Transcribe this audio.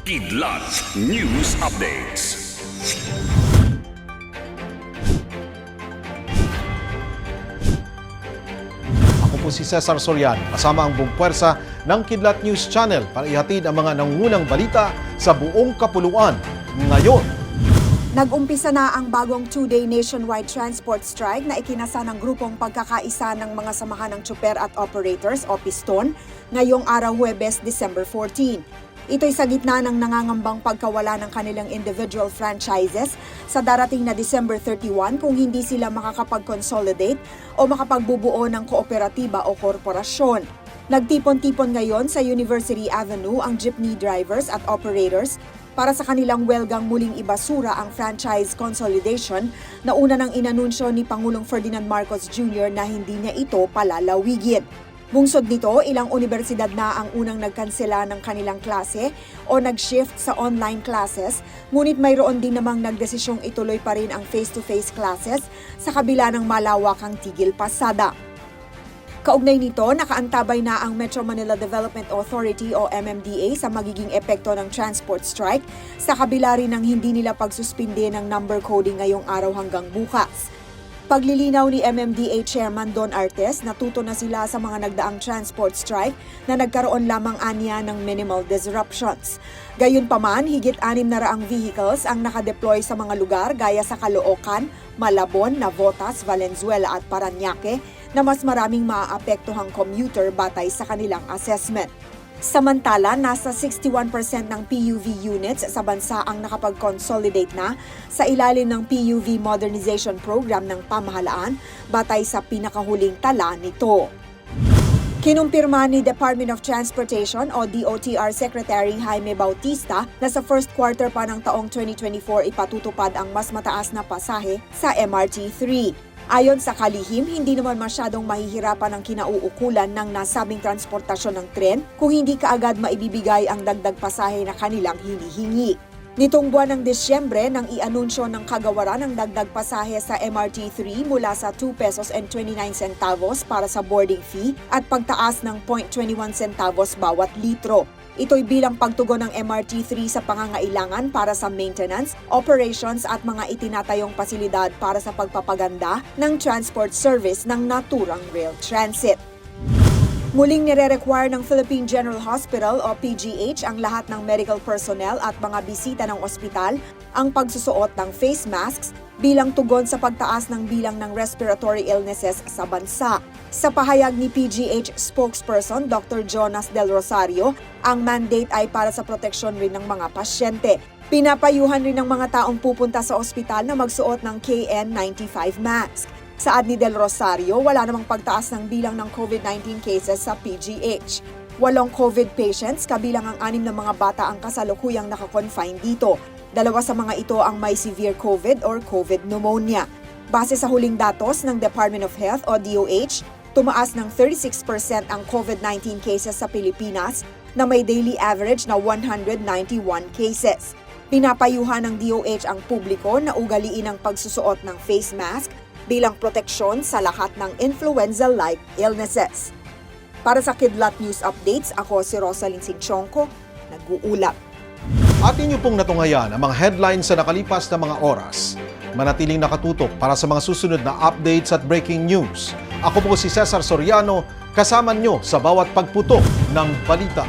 Kidlat News Updates. Ako po si Cesar Soriano, kasama ang buong puwersa ng Kidlat News Channel para ihatid ang mga nangungunang balita sa buong kapuluan. Ngayon, Nag-umpisa na ang bagong two-day nationwide transport strike na ikinasa ng grupong pagkakaisa ng mga samahan ng tsuper at operators o piston ngayong araw Huwebes, December 14. Ito'y sa gitna ng nangangambang pagkawala ng kanilang individual franchises sa darating na December 31 kung hindi sila makakapag-consolidate o makapagbubuo ng kooperatiba o korporasyon. Nagtipon-tipon ngayon sa University Avenue ang jeepney drivers at operators para sa kanilang welgang muling ibasura ang franchise consolidation na una nang inanunsyo ni Pangulong Ferdinand Marcos Jr. na hindi niya ito palalawigin. Bungsod nito, ilang universidad na ang unang nagkansela ng kanilang klase o nag-shift sa online classes, ngunit mayroon din namang nagdesisyong ituloy pa rin ang face-to-face classes sa kabila ng malawakang tigil pasada. Kaugnay nito, nakaantabay na ang Metro Manila Development Authority o MMDA sa magiging epekto ng transport strike sa kabila rin ng hindi nila pagsuspinde ng number coding ngayong araw hanggang bukas. Paglilinaw ni MMDA Chairman Don Artes, natuto na sila sa mga nagdaang transport strike na nagkaroon lamang anya ng minimal disruptions. Gayunpaman, higit anim na raang vehicles ang nakadeploy sa mga lugar gaya sa Caloocan, Malabon, Navotas, Valenzuela at Paranaque na mas maraming maaapektuhang commuter batay sa kanilang assessment. Samantala, nasa 61% ng PUV units sa bansa ang nakapag-consolidate na sa ilalim ng PUV Modernization Program ng pamahalaan batay sa pinakahuling tala nito. Kinumpirma ni Department of Transportation o DOTR Secretary Jaime Bautista na sa first quarter pa ng taong 2024 ipatutupad ang mas mataas na pasahe sa MRT-3. Ayon sa kalihim, hindi naman masyadong mahihirapan ang kinauukulan ng nasabing transportasyon ng tren kung hindi kaagad maibibigay ang dagdag pasahe na kanilang hinihingi. Nitong buwan ng Disyembre nang ianunsyo ng kagawaran ng dagdag pasahe sa MRT3 mula sa 2 pesos and 29 centavos para sa boarding fee at pagtaas ng 0.21 centavos bawat litro. Ito'y bilang pagtugon ng MRT3 sa pangangailangan para sa maintenance, operations at mga itinatayong pasilidad para sa pagpapaganda ng transport service ng naturang rail transit. Muling nire-require ng Philippine General Hospital o PGH ang lahat ng medical personnel at mga bisita ng ospital ang pagsusuot ng face masks bilang tugon sa pagtaas ng bilang ng respiratory illnesses sa bansa. Sa pahayag ni PGH spokesperson Dr. Jonas Del Rosario, ang mandate ay para sa proteksyon rin ng mga pasyente. Pinapayuhan rin ng mga taong pupunta sa ospital na magsuot ng KN95 mask. Saad ni Del Rosario, wala namang pagtaas ng bilang ng COVID-19 cases sa PGH. Walong COVID patients, kabilang ang anim na mga bata ang kasalukuyang nakakonfine dito. Dalawa sa mga ito ang may severe COVID or COVID pneumonia. Base sa huling datos ng Department of Health o DOH, tumaas ng 36% ang COVID-19 cases sa Pilipinas na may daily average na 191 cases. Pinapayuhan ng DOH ang publiko na ugaliin ang pagsusuot ng face mask bilang proteksyon sa lahat ng influenza-like illnesses. Para sa Kidlat News Updates, ako si Rosalyn Sinchonko, nag-uulap. atin niyo pong natungayan ang mga headlines sa nakalipas na mga oras. Manatiling nakatutok para sa mga susunod na updates at breaking news. Ako po si Cesar Soriano, kasama niyo sa bawat pagputok ng balita.